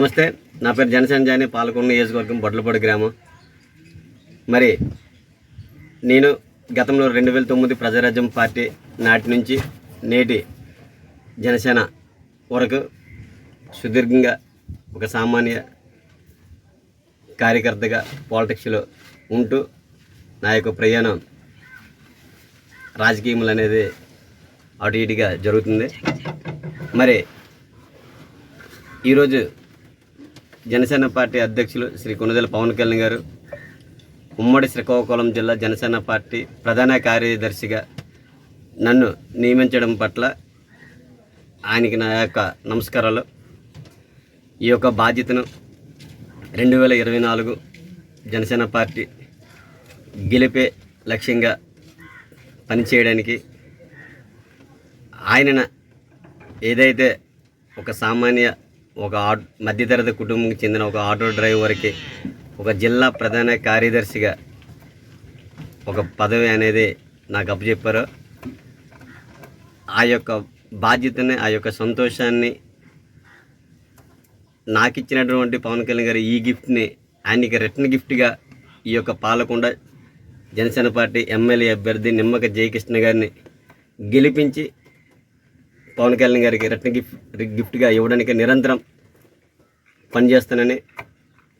నమస్తే నా పేరు జనసేన జాని పాలకొండ నియోజకవర్గం బొడ్లపొడి గ్రామం. మరి నేను గతంలో రెండు వేల తొమ్మిది ప్రజారాజ్యం పార్టీ నాటి నుంచి నేటి జనసేన వరకు సుదీర్ఘంగా ఒక సామాన్య కార్యకర్తగా పాలిటిక్స్లో ఉంటూ నా యొక్క ప్రయాణం రాజకీయములు అనేది అటు ఇటుగా జరుగుతుంది. మరి ఈరోజు జనసేన పార్టీ అధ్యక్షులు శ్రీ కొనుదెల పవన్ కళ్యాణ్ గారు ఉమ్మడి శ్రీకాకుళం జిల్లా జనసేన పార్టీ ప్రధాన కార్యదర్శిగా నన్ను నియమించడం పట్ల ఆయనకి నా యొక్క నమస్కారాలు. ఈ యొక్క బాధ్యతను రెండు వేల ఇరవై నాలుగు జనసేన పార్టీ గెలిపే లక్ష్యంగా పనిచేయడానికి ఆయన ఏదైతే ఒక సామాన్య ఒక ఆట్ మధ్యతరగతి కుటుంబంకి చెందిన ఒక ఆటో డ్రైవర్కి ఒక జిల్లా ప్రధాన కార్యదర్శిగా ఒక పదవి అనేది నాకు అప్పచెప్పారు. ఆ యొక్క బాధ్యతని ఆ యొక్క సంతోషాన్ని నాకు ఇచ్చినటువంటి పవన్ కళ్యాణ్ గారి ఈ గిఫ్ట్ని ఆయనకి రిటర్న్ గిఫ్ట్గా ఈ యొక్క పాలకొండ జనసేన పార్టీ ఎమ్మెల్యే అభ్యర్థి నిమ్మక జయకృష్ణ గారిని గెలిపించి పవన్ కళ్యాణ్ గారికి రిటర్న్ గిఫ్ట్ గిఫ్ట్గా ఇవ్వడానికి నిరంతరం పనిచేస్తానని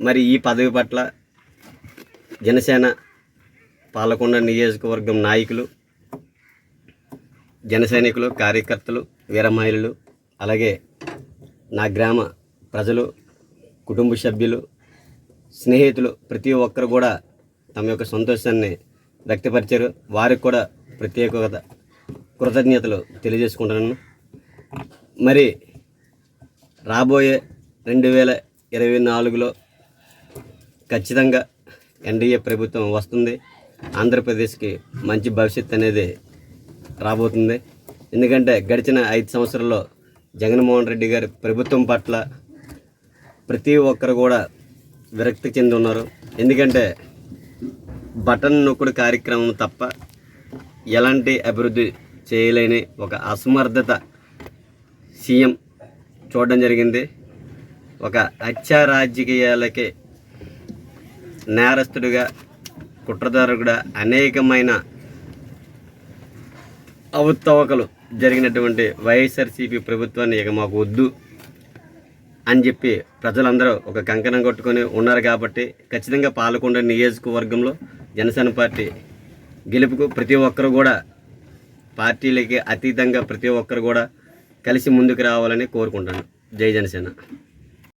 మరి ఈ పదవి పట్ల జనసేన పాలకొండ నియోజకవర్గం నాయకులు జనసైనికులు కార్యకర్తలు వీరమహిళలు అలాగే నా గ్రామ ప్రజలు కుటుంబ సభ్యులు స్నేహితులు ప్రతి ఒక్కరు కూడా తమ యొక్క సంతోషాన్ని వ్యక్తపరిచారు. వారికి కూడా ప్రత్యేక కృతజ్ఞతలు తెలియజేసుకుంటున్నాను. మరి రాబోయే రెండు వేల ఇరవై నాలుగులో ఖచ్చితంగా ఎన్డీఏ ప్రభుత్వం వస్తుంది. ఆంధ్రప్రదేశ్కి మంచి భవిష్యత్ అనేది రాబోతుంది. ఎందుకంటే గడిచిన ఐదు సంవత్సరాల్లో జగన్మోహన్ రెడ్డి గారి ప్రభుత్వం పట్ల ప్రతి ఒక్కరు కూడా విరక్తి చెంది ఉన్నారు. ఎందుకంటే బటన్ నొక్కుడు కార్యక్రమం తప్ప ఎలాంటి అభివృద్ధి చేయలేని ఒక అసమర్థత సీఎం చూడడం జరిగింది. ఒక హత్యా రాజకీయాలకి నేరస్తుడిగా కుట్రదారుగా అనేకమైన అవతవకలు జరిగినటువంటి వైఎస్ఆర్సీపీ ప్రభుత్వాన్ని ఇక మాకు వద్దు అని చెప్పి ప్రజలందరూ ఒక కంకణం కొట్టుకొని ఉన్నారు కాబట్టి ఖచ్చితంగా పాలకొండ నియోజకవర్గంలో జనసేన పార్టీ గెలుపుకు ప్రతి ఒక్కరు కూడా పార్టీలకి అతీతంగా ప్రతి ఒక్కరు కూడా కలిసి ముందుకు రావాలని కోరుకుంటాను జై జనసేన.